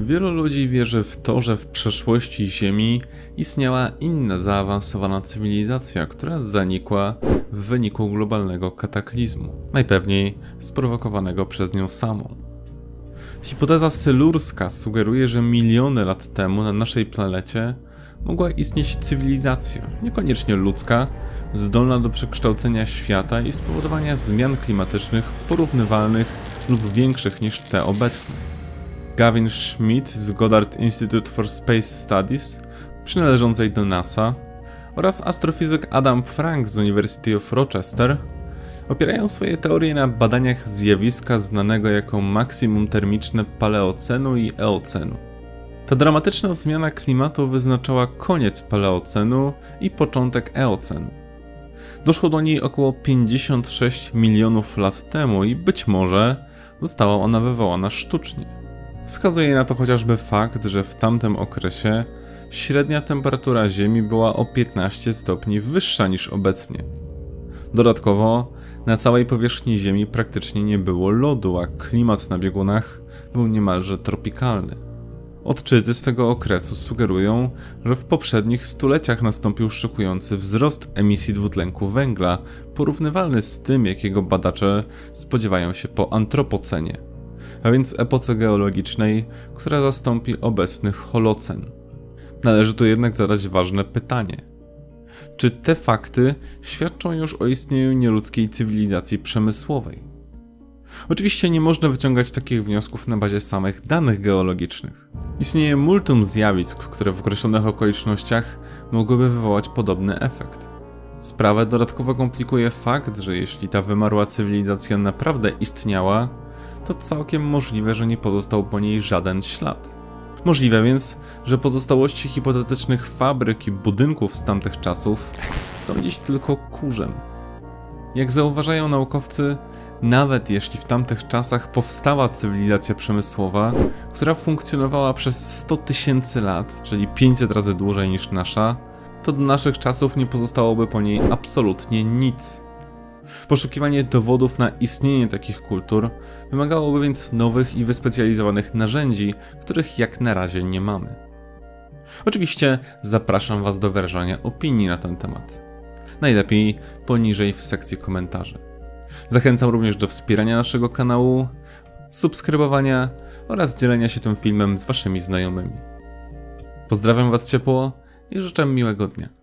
Wielu ludzi wierzy w to, że w przeszłości Ziemi istniała inna zaawansowana cywilizacja, która zanikła w wyniku globalnego kataklizmu, najpewniej sprowokowanego przez nią samą. Hipoteza sylurska sugeruje, że miliony lat temu na naszej planecie mogła istnieć cywilizacja, niekoniecznie ludzka, zdolna do przekształcenia świata i spowodowania zmian klimatycznych porównywalnych lub większych niż te obecne. Gavin Schmidt z Goddard Institute for Space Studies, przynależącej do NASA, oraz astrofizyk Adam Frank z University of Rochester opierają swoje teorie na badaniach zjawiska znanego jako maksimum termiczne paleocenu i eocenu. Ta dramatyczna zmiana klimatu wyznaczała koniec paleocenu i początek eocenu. Doszło do niej około 56 milionów lat temu i być może została ona wywołana sztucznie. Wskazuje na to chociażby fakt, że w tamtym okresie średnia temperatura Ziemi była o 15 stopni wyższa niż obecnie. Dodatkowo, na całej powierzchni Ziemi praktycznie nie było lodu, a klimat na biegunach był niemalże tropikalny. Odczyty z tego okresu sugerują, że w poprzednich stuleciach nastąpił szokujący wzrost emisji dwutlenku węgla, porównywalny z tym, jakiego badacze spodziewają się po antropocenie, a więc epoce geologicznej, która zastąpi obecny holocen. Należy tu jednak zadać ważne pytanie. Czy te fakty świadczą już o istnieniu nieludzkiej cywilizacji przemysłowej? Oczywiście nie można wyciągać takich wniosków na bazie samych danych geologicznych. Istnieje multum zjawisk, które w określonych okolicznościach mogłyby wywołać podobny efekt. Sprawę dodatkowo komplikuje fakt, że jeśli ta wymarła cywilizacja naprawdę istniała, to całkiem możliwe, że nie pozostał po niej żaden ślad. Możliwe więc, że pozostałości hipotetycznych fabryk i budynków z tamtych czasów są dziś tylko kurzem. Jak zauważają naukowcy, nawet jeśli w tamtych czasach powstała cywilizacja przemysłowa, która funkcjonowała przez 100 tysięcy lat, czyli 500 razy dłużej niż nasza, to do naszych czasów nie pozostałoby po niej absolutnie nic. Poszukiwanie dowodów na istnienie takich kultur wymagałoby więc nowych i wyspecjalizowanych narzędzi, których jak na razie nie mamy. Oczywiście zapraszam Was do wyrażania opinii na ten temat. Najlepiej poniżej w sekcji komentarzy. Zachęcam również do wspierania naszego kanału, subskrybowania oraz dzielenia się tym filmem z Waszymi znajomymi. Pozdrawiam Was ciepło i życzę miłego dnia.